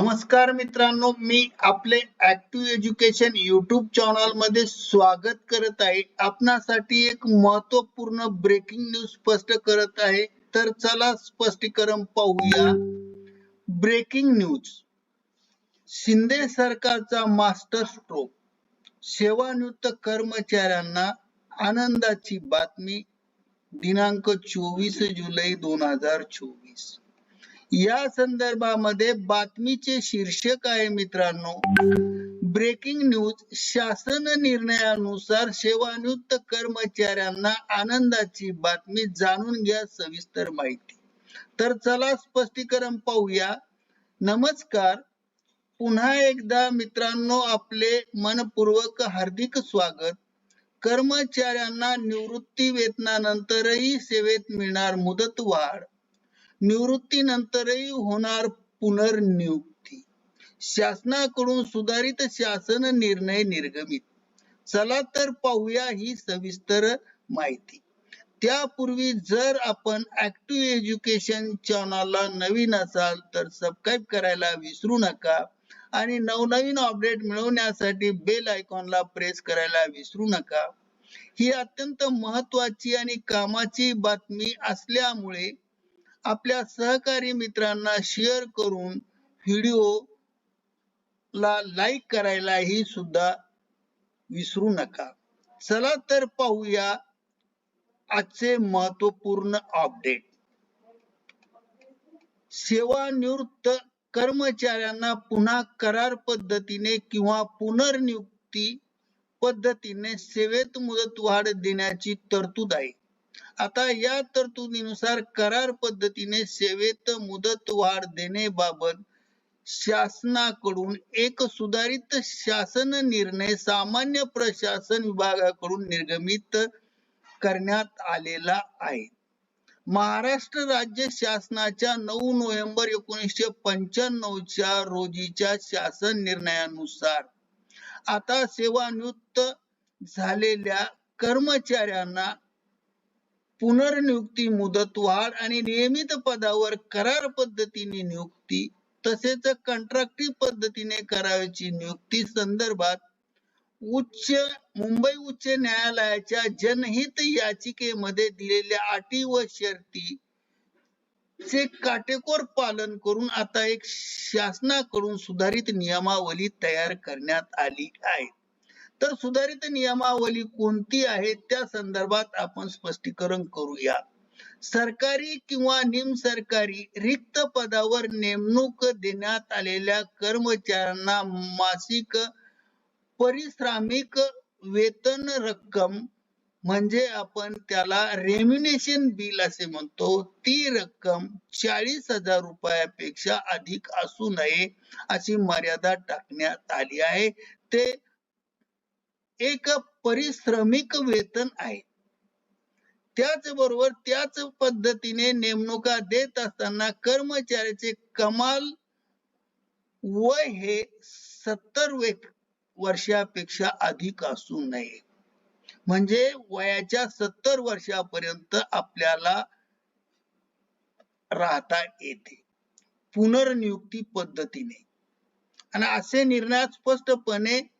नमस्कार मित्रांनो मी आपले ऍक्टिव्ह एज्युकेशन युट्यूब चॅनलमध्ये स्वागत करत आहे. आपणासाठी एक महत्त्वपूर्ण ब्रेकिंग न्यूज स्पष्ट करत आहे. तर चला स्पष्टीकरण पाहूया. ब्रेकिंग न्यूज शिंदे सरकारचा मास्टर स्ट्रोक सेवानिवृत्त कर्मचाऱ्यांना आनंदाची बातमी. दिनांक चोवीस जुलै दोन हजार चोवीस. या संदर्भामध्ये बातमीचे शीर्षक आहे मित्रांनो. ब्रेकिंग न्यूज शासन निर्णयानुसार सेवानिवृत्त कर्मचाऱ्यांना आनंदाची बातमी जाणून घ्या सविस्तर माहिती. तर चला स्पष्टीकरण पाहूया. नमस्कार. पुन्हा एकदा मित्रांनो आपले मनपूर्वक हार्दिक स्वागत. कर्मचाऱ्यांना निवृत्ती वेतनानंतरही सेवेत मिळणार मुदत वाढ निवृत्तीनंतरही होणार पुनर्नियुक्ती. शासनाकडून सुधारित शासन निर्णय निर्गमित. चला तर पाहूया ही सविस्तर माहिती. त्यापूर्वी जर आपण ऍक्टिव्ह एज्युकेशन चॅनलला नवीन असाल तर सबस्क्राईब करायला विसरू नका आणि नवनवीन अपडेट मिळवण्यासाठी बेल आयकॉनला प्रेस करायला विसरू नका. ही अत्यंत महत्वाची आणि कामाची बातमी असल्यामुळे आपल्या सहकारी मित्रांना शेअर करून व्हिडिओ ला लाईक करायलाही सुद्धा विसरू नका. चला तर पाहूया आजचे महत्त्वपूर्ण अपडेट सेवानिवृत्त कर्मचाऱ्यांना पुन्हा करार पद्धतीने किंवा पुनर्नियुक्ती पद्धतीने सेवेत मुदतवाढ देण्याची तरतूद आहे. आता या तरतुदीनुसार करार पद्धतीने सेवेत मुदत वाढ देण्याबाबत शासनाकडून एक सुधारित शासन निर्णय सामान्य प्रशासन विभागाकडून निर्गमित करण्यात आलेला आहे. महाराष्ट्र राज्य शासनाच्या नऊ नोव्हेंबर एकोणीसशे पंच्याण्णवच्या रोजीच्या शासन निर्णयानुसार आता सेवानिवृत्त झालेल्या कर्मचाऱ्यांना पुनर्नियुक्ती मुदतवाढ आणि नियमित पदावर करार पद्धतीने नियुक्ती तसेच कंत्राटी पद्धतीने करावयाची नियुक्ती संदर्भात उच्च मुंबई उच्च न्यायालयाच्या जनहित याचिकेमध्ये दिलेल्या अटी व शर्ती चे काटेकोर पालन करून आता एक शासनाकडून सुधारित नियमावली तयार करण्यात आली आहे. तर सुधारित नियमावली कोणती आहे त्या संदर्भात आपण स्पष्टीकरण करूया. सरकारी किंवा निमसरकारी रिक्त पदावर नेमणूक देण्यात आलेल्या कर्मचाऱ्यांना मासिक परिश्रामिक वेतन रक्कम म्हणजे आपण त्याला रेम्युनेशन बिल असे म्हणतो. ती रक्कम चाळीस हजार रुपयापेक्षा अधिक असू नये अशी मर्यादा टाकण्यात आली आहे. ते एक परिश्रमिक वेतन आहे. त्याचबरोबर त्याच पद्धतीने नेमणुका देत असताना कर्मचाऱ्याचे कमाल वय हे सत्तर वर्षापेक्षा अधिक असू नये. म्हणजे वयाच्या सत्तर वर्षापर्यंत आपल्याला राहता येते. पुनर्नियुक्ती पद्धतीने. आणि असे निर्णय स्पष्टपणे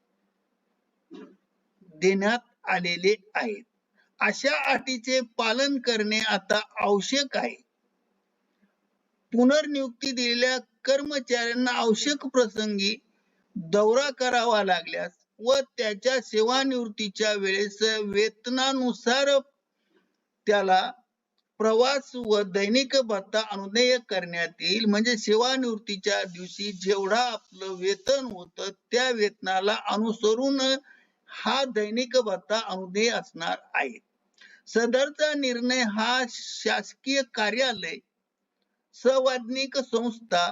देण्यात आलेले आहेत. अशा अटीचे पालन करणे आता आवश्यक आहे. पुनर्नियुक्ती दिलेल्या कर्मचाऱ्यांना आवश्यक प्रसंगी दौरा करावा लागल्यास व त्याच्या सेवानिवृत्तीच्या वेळेस वेतनानुसार त्याला प्रवास व दैनिक भत्ता अनुदेय करण्यात येईल. म्हणजे सेवानिवृत्तीच्या दिवशी जेवढा आपलं वेतन होतं त्या वेतनाला अनुसरून हा दैनिक भत्ता अनुदेय असणार आहे. सदरचा निर्णय हा शासकीय कार्यालय संवादनिक संस्था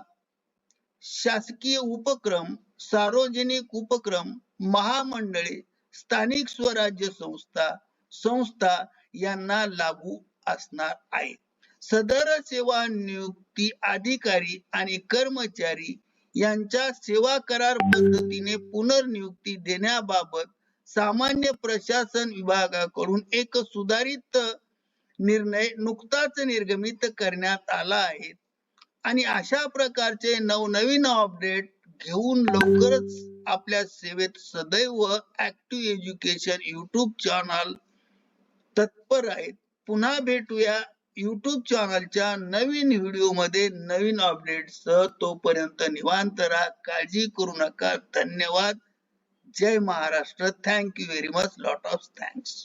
शासकीय उपक्रम सार्वजनिक उपक्रम महामंडळे स्थानिक स्वराज्य संस्था संस्था यांना लागू असणार आहे. सदर सेवा नियुक्ती अधिकारी आणि कर्मचारी यांच्या सेवा करार पद्धतीने पुनर्नियुक्ती देण्याबाबत सामान्य प्रशासन विभागाकडून एक सुधारित निर्णय नुकताच निर्गमित करण्यात आला आहे. आणि अशा प्रकारचे नवनवीन अपडेट घेऊन लवकरच आपल्या सेवेत सदैव ऍक्टिव्ह एज्युकेशन युट्यूब चॅनल तत्पर आहेत. पुन्हा भेटूया युट्यूब चॅनलच्या नवीन व्हिडिओमध्ये नवीन अपडेट सह तोपर्यंत निवांत राहा. काळजी करू नका. धन्यवाद. Jai Maharashtra. Thank you very much. Lot of thanks.